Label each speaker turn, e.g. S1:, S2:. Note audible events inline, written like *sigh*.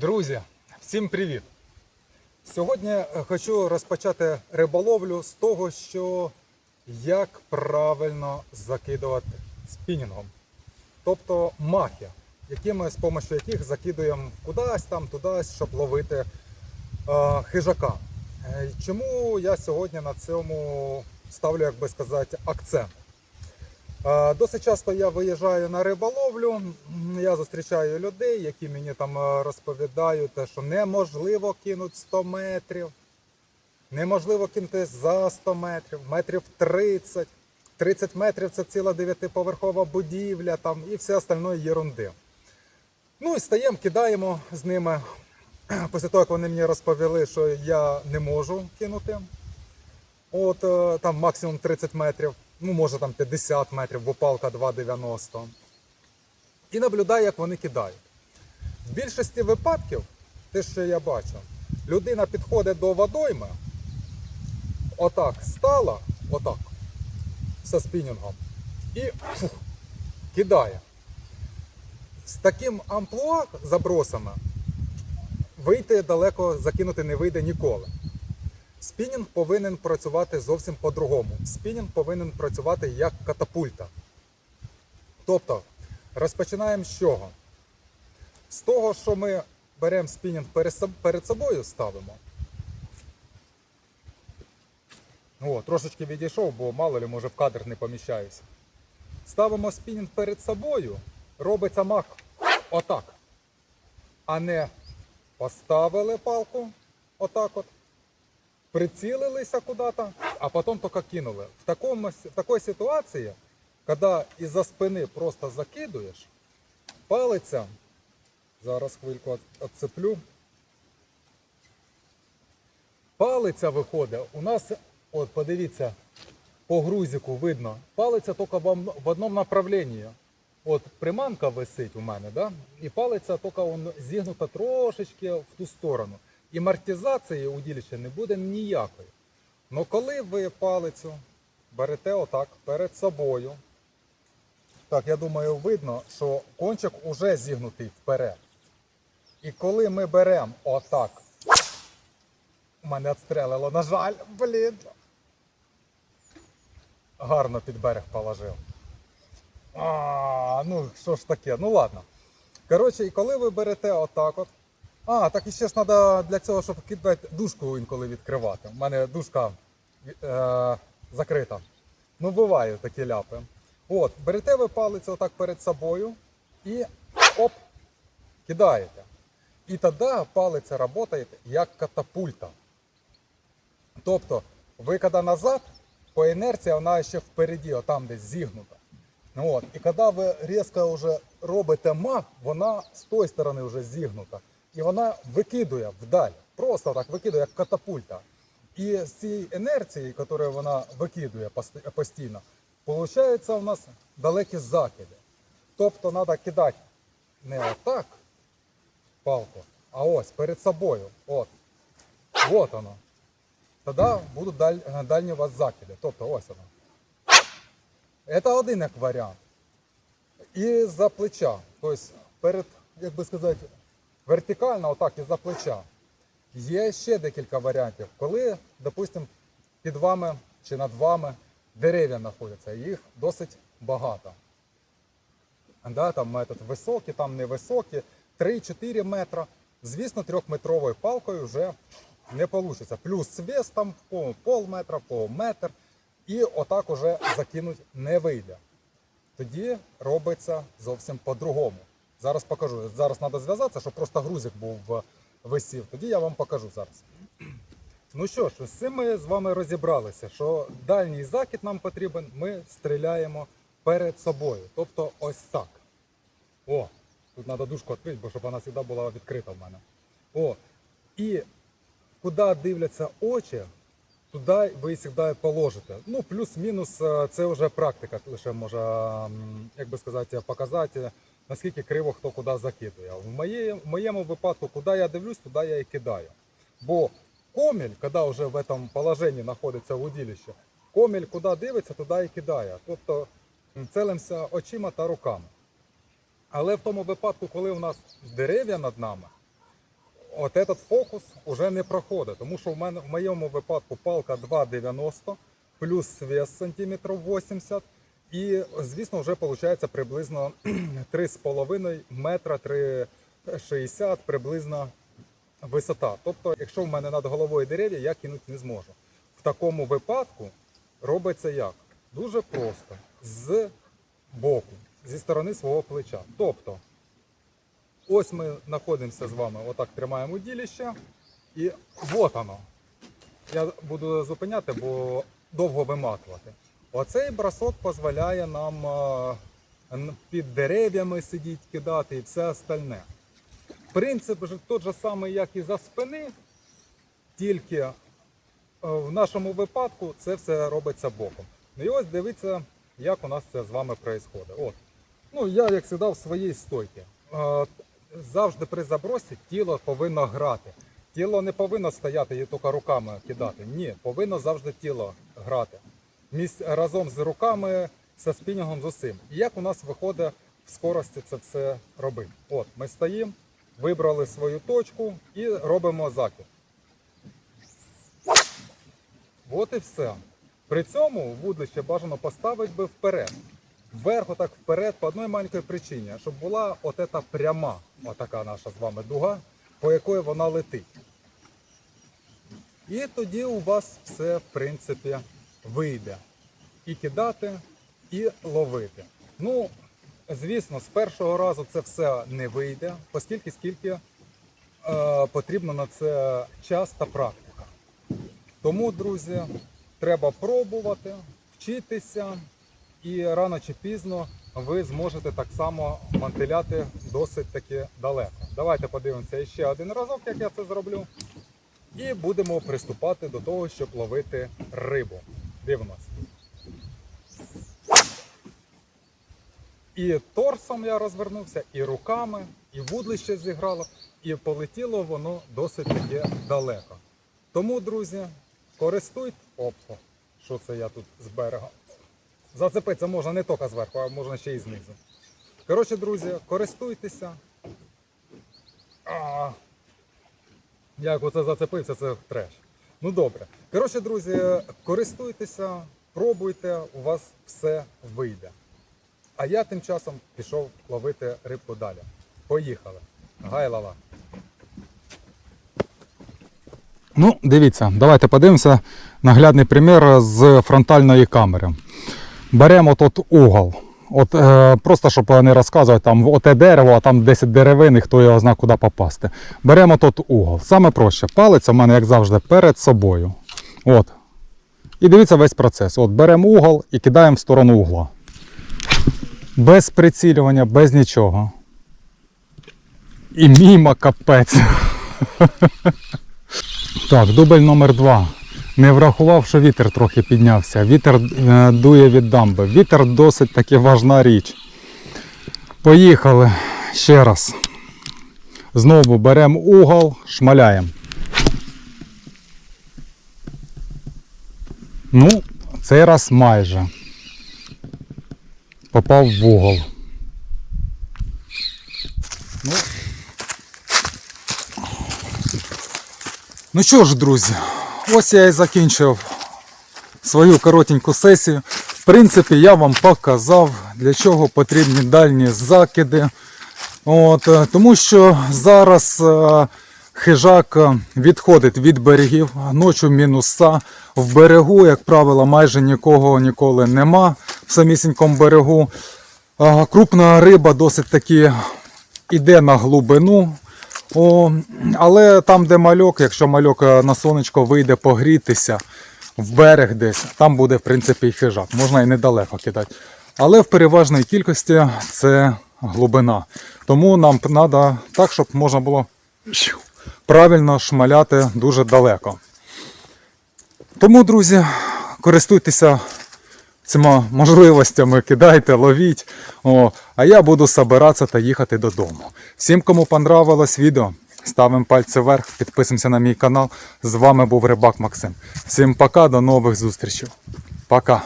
S1: Друзі, всім привіт! Сьогодні е, хочу розпочати риболовлю з того, що як правильно закидувати спінінгом. Тобто махи, якими, з допомогою яких закидуємо кудись там, тудись, щоб ловити е, хижака. Е, Чому я сьогодні на цьому ставлю, як би сказати, акцент? Досить часто я виїжджаю на риболовлю. Я зустрічаю людей, які мені там е, розповідають, те, що неможливо кинути 100 метрів, неможливо кинути за 100 метрів, метрів 30. 30 метрів це ціла дев'ятиповерхова будівля там, і все остальне єрунди. Ну і стаємо, кидаємо з ними. *clears throat* Після того, як вони мені розповіли, що я не можу кинути. От е, там максимум 30 метрів, ну може там 50 метрів, бо палка 2,90. І наблюдаю, як вони кидають. В більшості випадків, те, що я бачу, людина підходить до водойми, отак стала, отак, зі спінінгом, і фух, кидає. З таким амплуа забросами вийти далеко закинути не вийде ніколи. Спінінг повинен працювати зовсім по-другому. Спінінг повинен працювати як катапульта. Тобто, розпочинаємо з чого? З того, що ми беремо спінінг перед собою ставимо. О, трошечки відійшов, бо мало ли, може в кадр не поміщаюся. Ставимо спінінг перед собою, робиться мах отак. А не поставили палку отак от прицілилися куда-то, а потом только кинули. В, такому, в такой ситуации, когда из-за спини просто закидуєш, палиця, зараз хвильку от- отцеплю, палиця виходить, у нас, от подивіться, по грузику видно, палиця тільки в одному направленні. От приманка висить у мене, да? і палиця тільки зігнута трошечки в ту сторону. І амортизації удилища не буде ніякої. Ну коли ви палицю берете отак перед собою, так, я думаю, видно, що кончик уже зігнутий вперед. І коли ми беремо отак, у мене відстрелило, на жаль, блін. Гарно під берег положив. А, ну що ж таке, ну ладно. Коротше, і коли ви берете отак от. А, так і ще ж треба для цього, щоб кидати дужку інколи відкривати. У мене дужка е, закрита. Ну, бувають такі ляпи. От, берете ви палицю отак перед собою і оп, кидаєте. І тоді палиця працює як катапульта. Тобто, ви коли назад, по інерції вона ще впереді, отам десь зігнута. Ну От. І коли ви різко вже робите мах, вона з тої сторони вже зігнута. І вона викидує вдаль. Просто так викидує, як катапульта. І з цієї інерції, яку вона викидує постійно, виходить у нас далекі закиди. Тобто треба кидати не отак палку, а ось перед собою. От. От воно. Тоді будуть даль- дальні у вас закиди. Тобто ось воно. Це один як варіант. І за плеча. Тобто перед, як би сказати, вертикально, отак і за плеча. Є ще декілька варіантів, коли, допустимо, під вами чи над вами дерев'я знаходяться. Їх досить багато. Да, там метод високі, там невисокі, 3-4 метра. Звісно, трьохметровою палкою вже не вийде. Плюс вес там кого пол метра, кого метр. І отак уже закинути не вийде. Тоді робиться зовсім по-другому. Зараз покажу. Зараз треба зв'язатися, щоб просто грузик був в- висів. Тоді я вам покажу зараз. *clears throat* Ну що ж, з цим ми з вами розібралися, що дальній закид нам потрібен, ми стріляємо перед собою. Тобто ось так. О, тут треба дужку відкрити, бо щоб вона завжди була відкрита в мене. О, і куди дивляться очі, туди ви завжди положите. Ну, плюс-мінус, е, це вже практика лише може, як би сказати, показати, наскільки криво хто куди закидує. В, моє, в моєму випадку, куди я дивлюсь, туди я і кидаю. Бо комель, коли вже в цьому положенні знаходиться в удилищі, комель куди дивиться, туди і кидає. Тобто целимося очима та руками. Але в тому випадку, коли у нас дерев'я над нами, от этот фокус уже не проходить, тому що в мене в моєму випадку палка 2,90 плюс свес сантиметрів 80 і, звісно, вже виходить приблизно *clears throat* 3,5 метра, 3,60 приблизно висота. Тобто, якщо в мене над головою дерев'я, я кинути не зможу. В такому випадку робиться як? Дуже просто. З боку, зі сторони свого плеча. Тобто, ось ми знаходимося з вами, отак тримаємо удилище, і от воно. Я буду зупиняти, бо довго виматувати. Оцей бросок дозволяє нам е, під дерев'ями сидіти, кидати і все остальне. Принцип же тот же самий, як і за спини, тільки е, в нашому випадку це все робиться боком. І ось дивіться, як у нас це з вами відбувається. Ну, я, як завжди, в своїй стойці. Е, Завжди при забросі тіло повинно грати. Тіло не повинно стояти і тільки руками кидати. Ні, повинно завжди тіло грати. Міс- разом з руками, зі спінінгом з усім. І як у нас виходить в скорості це все робити? От, ми стоїмо, вибрали свою точку і робимо закид. От і все. При цьому вудлище бажано поставити би вперед. Вверх отак вперед по одній маленькій причині, щоб була от ета пряма, отака наша з вами дуга, по якої вона летить. І тоді у вас все, в принципі, вийде. І кидати, і ловити. Ну, звісно, з першого разу це все не вийде, оскільки скільки е, потрібно на це час та практика. Тому, друзі, треба пробувати, вчитися, і рано чи пізно ви зможете так само мантиляти досить таки далеко. Давайте подивимося ще один разок, як я це зроблю. І будемо приступати до того, щоб ловити рибу. Дивимось. І торсом я розвернувся, і руками, і вудлище зіграло, і полетіло воно досить таки далеко. Тому, друзі, користуйте. Опа, що це я тут з берега? Зацепитися можна не тільки зверху, а можна ще й знизу. Коротше, друзі, користуйтеся. А, як оце зацепився, це треш. Ну добре. Коротше, друзі, користуйтеся, пробуйте, у вас все вийде. А я тим часом пішов ловити рибку далі. Поїхали. Гайлала. Ну, дивіться, давайте подивимося наглядний примір з фронтальної камери. Беремо тут угол. От, е, просто щоб не розказувати, там оте дерево, а там 10 деревин, і хто його знає, куди попасти. Беремо тут угол. Саме проще. Палець у мене, як завжди, перед собою. От. І дивіться весь процес. От беремо угол і кидаємо в сторону угла. Без прицілювання, без нічого. І мімо капець. *laughs* Так, дубль номер два. Не врахував, що вітер трохи піднявся. Вітер е, дує від дамби. Вітер досить таки важна річ. Поїхали ще раз. Знову беремо угол, шмаляємо. Ну, цей раз майже. Попав в угол. Ну, Ну що ж, друзі, ось я і закінчив свою коротеньку сесію. В принципі, я вам показав, для чого потрібні дальні закиди. От, е, тому що зараз е, хижак е, відходить від берегів, ночі мінуса. В берегу, як правило, майже нікого ніколи нема в самісінькому берегу. Крупна риба досить таки іде на глибину. О, але там, де мальок, якщо мальок е, на сонечко вийде погрітися в берег десь, там буде в принципі і хижак. Можна і недалеко кидати. Але в переважній кількості це глибина. Тому нам треба так, щоб можна було правильно шмаляти дуже далеко. Тому, друзі, користуйтеся цими можливостями, кидайте, ловіть. О, а я буду собиратися та їхати додому. Всім, кому понравилось відео, ставимо пальці вверх, підписуємося на мій канал. З вами був Рибак Максим. Всім пока, до нових зустрічей. Пока.